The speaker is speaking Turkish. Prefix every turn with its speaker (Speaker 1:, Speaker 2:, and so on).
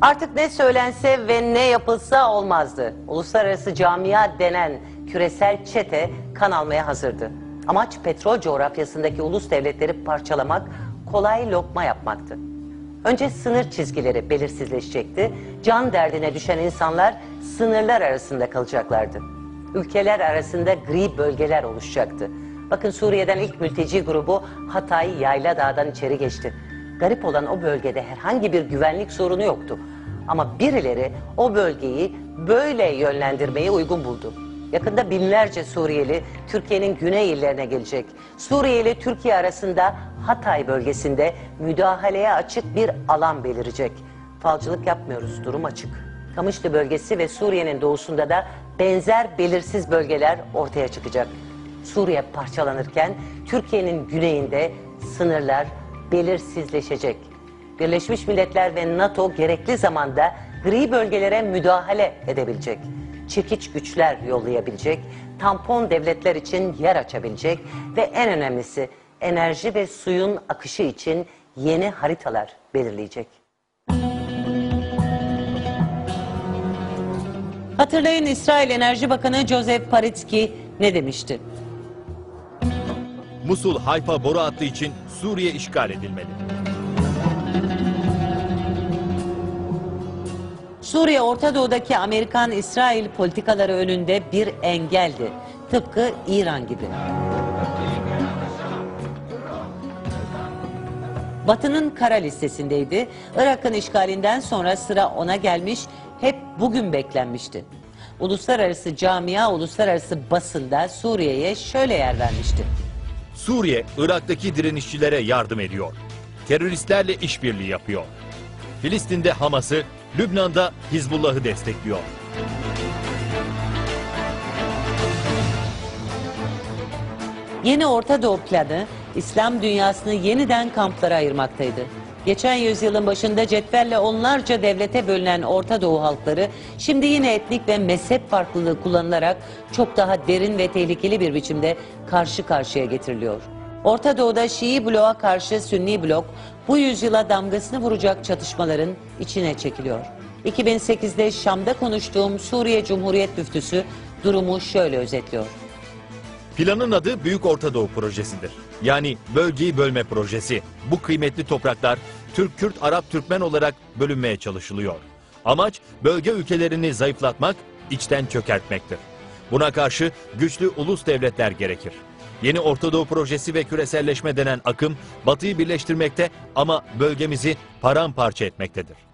Speaker 1: Artık ne söylense ve ne yapılsa olmazdı. Uluslararası camia denen küresel çete kan almaya hazırdı. Amaç petrol coğrafyasındaki ulus devletleri parçalamak, kolay lokma yapmaktı. Önce sınır çizgileri belirsizleşecekti. Can derdine düşen insanlar sınırlar arasında kalacaklardı. Ülkeler arasında gri bölgeler oluşacaktı. Bakın Suriye'den ilk mülteci grubu Hatay Yayla Dağı'dan içeri geçti. Garip olan o bölgede herhangi bir güvenlik sorunu yoktu. Ama birileri o bölgeyi böyle yönlendirmeyi uygun buldu. Yakında binlerce Suriyeli Türkiye'nin güney illerine gelecek. Suriye ile Türkiye arasında Hatay bölgesinde müdahaleye açık bir alan belirecek. Falcılık yapmıyoruz, durum açık. Kamışlı bölgesi ve Suriye'nin doğusunda da benzer belirsiz bölgeler ortaya çıkacak. Suriye parçalanırken Türkiye'nin güneyinde sınırlar belirsizleşecek. Birleşmiş Milletler ve NATO gerekli zamanda gri bölgelere müdahale edebilecek. Çekiç güçler yollayabilecek, tampon devletler için yer açabilecek ve en önemlisi enerji ve suyun akışı için yeni haritalar belirleyecek. Hatırlayın İsrail Enerji Bakanı Joseph Paritski ne demişti?
Speaker 2: Musul Hayfa boru hattı için Suriye işgal edilmeli.
Speaker 1: Suriye Orta Doğu'daki Amerikan-İsrail politikaları önünde bir engeldi. Tıpkı İran gibi. Batı'nın kara listesindeydi. Irak'ın işgalinden sonra sıra ona gelmiş, hep bugün beklenmişti. Uluslararası camia, uluslararası basında Suriye'ye şöyle yer vermişti.
Speaker 2: Suriye, Irak'taki direnişçilere yardım ediyor. Teröristlerle işbirliği yapıyor. Filistin'de Hamas'ı, Lübnan'da Hizbullah'ı destekliyor.
Speaker 1: Yeni Orta Doğu planı İslam dünyasını yeniden kamplara ayırmaktaydı. Geçen yüzyılın başında cetvelle onlarca devlete bölünen Orta Doğu halkları şimdi yine etnik ve mezhep farklılığı kullanılarak çok daha derin ve tehlikeli bir biçimde karşı karşıya getiriliyor. Orta Doğu'da Şii bloğa karşı Sünni blok bu yüzyıla damgasını vuracak çatışmaların içine çekiliyor. 2008'de Şam'da konuştuğum Suriye Cumhuriyet Müftüsü durumu şöyle özetliyor.
Speaker 2: Planın adı Büyük Orta Doğu Projesi'dir. Yani bölgeyi bölme projesi. Bu kıymetli topraklar Türk, Kürt, Arap, Türkmen olarak bölünmeye çalışılıyor. Amaç bölge ülkelerini zayıflatmak, içten çökertmektir. Buna karşı güçlü ulus devletler gerekir. Yeni Orta Doğu Projesi ve küreselleşme denen akım Batı'yı birleştirmekte ama bölgemizi paramparça etmektedir.